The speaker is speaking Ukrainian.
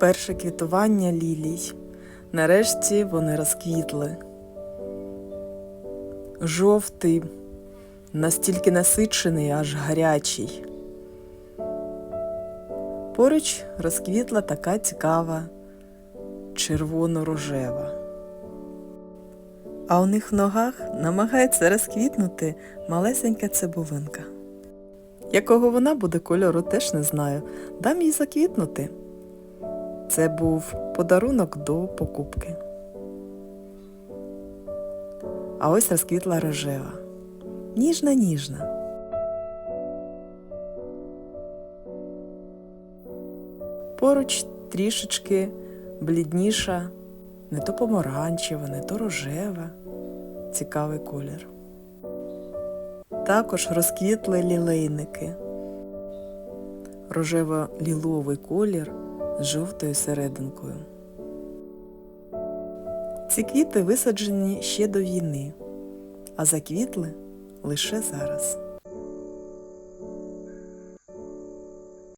Перше квітування лілій. Нарешті вони розквітли. Жовтий, настільки насичений, аж гарячий. Поруч розквітла така цікава червоно-рожева. А у них в ногах намагається розквітнути малесенька цибулинка. Якого вона буде кольору, теж не знаю. Дам їй заквітнути. Це був подарунок до покупки. А ось розквітла рожева. Ніжна, ніжна. Поруч трішечки блідніша, не то помаранчева, не то рожева. Цікавий колір. Також розквітли лілейники. Рожево-ліловий колір жовтою серединкою. Ці квіти висаджені ще до війни, а заквітли лише зараз.